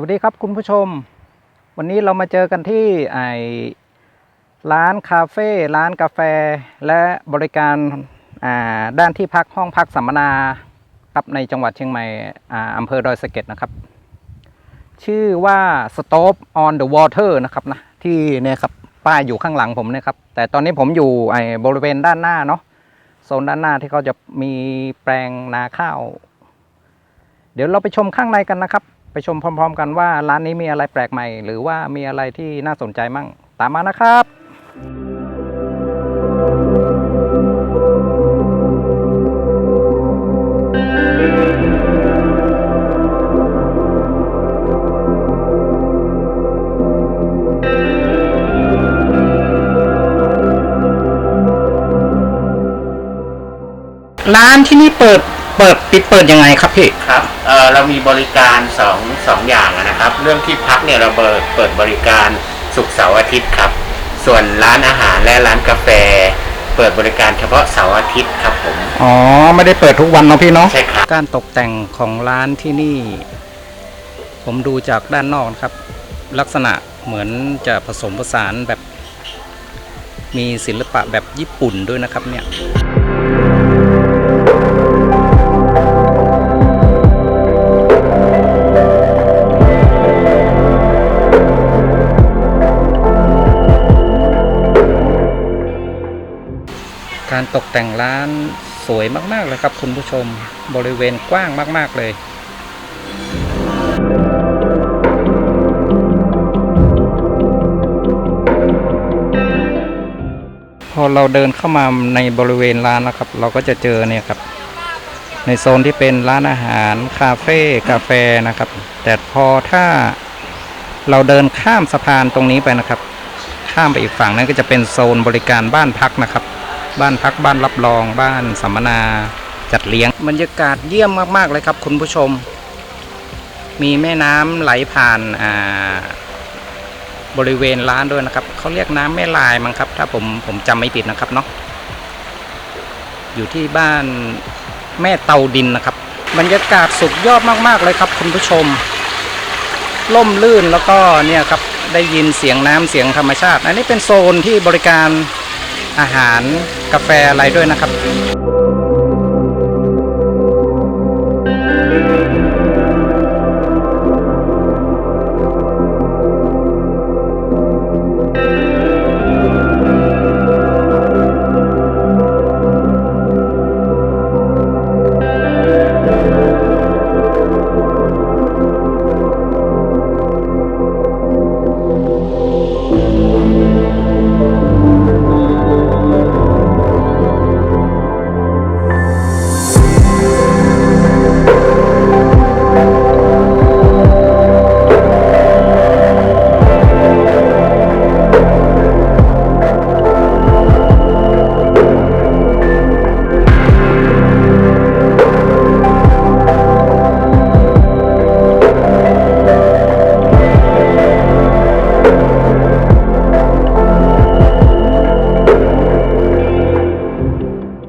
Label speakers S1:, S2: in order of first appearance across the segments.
S1: วัสดีครับคุณผู้ชม วันนี้เรามาเจอกันที่ไอร้านคาเฟ่ร้านกาแฟ และบริการด้านที่พักห้องพักสัมมนาครับในจังหวัดเชียงใหม่ออำเภอดอยสะเก็ดนะครับ ชื่อว่า Stop on the Water นะครับนะที่เนี่ยครับป้ายอยู่ข้างหลังผมนี่ยครับ แต่ตอนนี้ผมอยู่ไอบริเวณด้านหน้าเนาะโซนด้านหน้าที่เขาจะมีแปลงนาข้าว เดี๋ยวเราไปชมข้างในกันนะครับ ไปชมพร้อม ๆ กันว่าร้านนี้มีอะไรแปลกใหม่ หรือว่ามีอะไรที่น่าสนใจมั่ง ตามมานะครับร้านที่นี่เปิด เปิดปิดเปิดยังไงครับพี่
S2: ครับเอ่อเรามีบริการสองสองอย่างอะนะครับ เรื่องที่พักเนี่ยเราเปิดเปิดบริการศุกร์เสาร์อาทิตย์ครับ ส่วนร้านอาหารและร้านกาแฟ เปิดบริการเฉพาะเสาร์อาทิตย์ครับผม
S1: อ๋อ ไม่ได้เปิดทุกวันเนาะพี่เนาะ
S2: ใช่ครับ
S1: การตกแต่งของร้านที่นี่ ผมดูจากด้านนอกนะครับ ลักษณะเหมือนจะผสมผสานแบบ มีศิลปะแบบญี่ปุ่นด้วยนะครับเนี่ย แต่งร้านสวยมาก ๆ เลยครับคุณผู้ชมบริเวณกว้างมาก ๆ เลยพอเราเดินเข้ามาในบริเวณร้านแล้วครับ เราก็จะเจอเนี่ยครับ ในโซนที่เป็นร้านอาหาร คาเฟ่กาแฟนะครับ แต่พอถ้าเราเดินข้ามสะพานตรงนี้ไปนะครับ ข้ามไปอีกฝั่งนั้นก็จะเป็นโซนบริการบ้านพักนะครับ บ้านพักบ้านรับรอง บ้านสัมมนาจัดเลี้ยงบรรยากาศเยี่ยมมากๆเลยครับ คุณผู้ชม มีแม่น้ำไหลผ่านอ่าบริเวณร้านด้วยนะครับเขาเรียกน้ำแม่ลายมั้งครับ ถ้าผมผมจำไม่ผิดนะครับเนาะอยู่ที่บ้านแม่เตาดินนะครับ บรรยากาศสุดยอดมากๆเลยครับ คุณผู้ชม ล่มลื่นแล้วก็เนี่ยครับได้ยินเสียงน้ำเสียงธรรมชาติ อันนี้เป็นโซนที่บริการ อาหารกาแฟอะไรด้วยนะครับ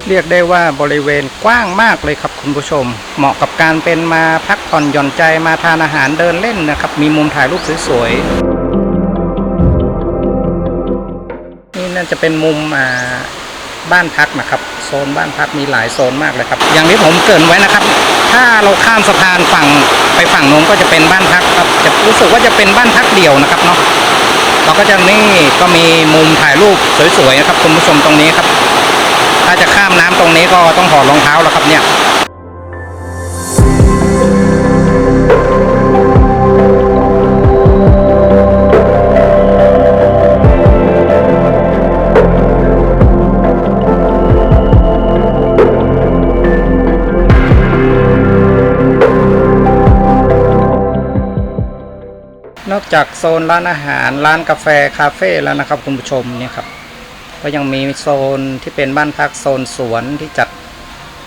S1: เรียกได้ว่าบริเวณกว้างมากเลยครับคุณผู้ชม เหมาะกับการเป็นมาพักผ่อนหย่อนใจมาทานอาหารเดินเล่นนะครับ มีมุมถ่ายรูปสวยๆนี่น่าจะเป็นมุมบ้านพักนะครับ โซนบ้านพักมีหลายโซนมากเลยครับ อย่างที่ผมเกรินไว้นะครับ ถ้าเราข้ามสะพานฝั่งไปฝั่งนู้นก็จะเป็นบ้านพักครับจะรู้สึกว่าจะเป็นบ้านพักเดี่ยวนะครับเนาะเราก็จะนี่ก็มีมุมถ่ายรูปสวยๆนะครับคุณผู้ชมตรงนี้ครับ ถ้าจะข้ามน้ำตรงนี้ก็ต้องถอดรองเท้าแล้วครับเนี่ยนอกจากโซนร้านอาหารร้านกาแฟคาเฟ่แล้วนะครับคุณผู้ชมเนี่ยครับ ก็ยังมีโซนที่เป็นบ้านพักโซนสวนที่จัด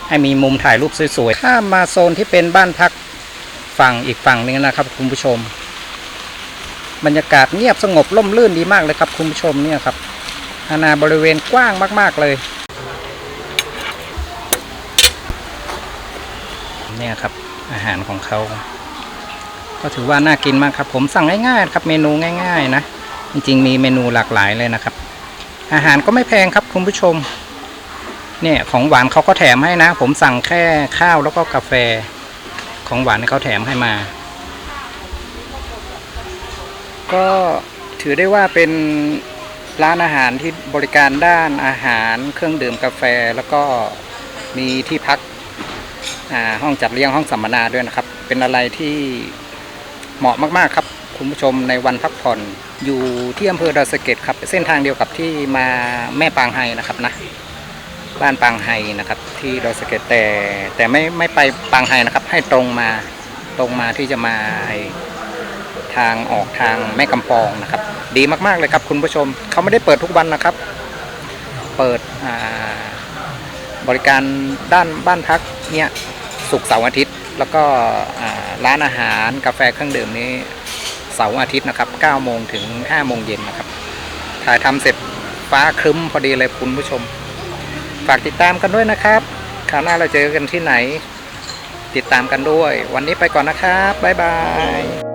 S1: ให้มีมุมถ่ายรูปสวยๆข้ามมาโซนที่เป็นบ้านพักฝั่งอีกฝั่งหนึงนะครับคุณผู้ชม บรรยากาศเงียบสงบร่มรื่นดีมากเลยครับคุณผู้ชมเนี่ยครับอาณาบริเวณกว้างมาก ๆเลยเนี่ยครับอาหารของเขา ก็ถือว่าน่ากินมากครับ ผมสั่งง่ายๆครับเมนูง่าย ๆ นะ จริงๆมีเมนูหลากหลายเลยนะครับ อาหารก็ไม่แพงครับคุณผู้ชม เนี่ยของหวานเขาก็แถมให้นะ ผมสั่งแค่ข้าวแล้วก็กาแฟ ของหวานเขาแถมให้มา ก็ถือได้ว่าเป็นร้านอาหารที่บริการด้านอาหารเครื่องดื่มกาแฟแล้วก็มีที่พักห้องจัดเลี้ยงห้องสัมมนาด้วยนะครับ เป็นอะไรที่เหมาะมาก ๆ ครับ คุณผู้ชมในวันพักผ่อนอยู่ที่อำเภอดอยสะเก็ดครับ เส้นทางเดียวกับที่มาแม่ปางไฮนะครับนะบ้านปางไฮนะครับ ที่ดอยสะเก็ดแต่แต่ไม่ไม่ไปปางไฮนะครับ ให้ตรงมาตรงมาที่จะมาทางออกทางแม่กำปองนะครับ ดีมากๆเลยครับ คุณผู้ชมเขาไม่ได้เปิดทุกวันนะครับ เปิดบริการด้านบ้านพักเนี่ยศุกเสาร์อาทิตย์ แล้วก็ร้านอาหารกาแฟเครื่องดื่มนี้ เสาร์อาทิตย์นะครับ9โมงถึง5โมงเย็นนะครับ ถ่ายทำเสร็จฟ้าครึ้มพอดีเลยคุณผู้ชม ฝากติดตามกันด้วยนะครับคราวหน้าเราเจอกันที่ไหน ติดตามกันด้วย วันนี้ไปก่อนนะครับ บ๊ายบาย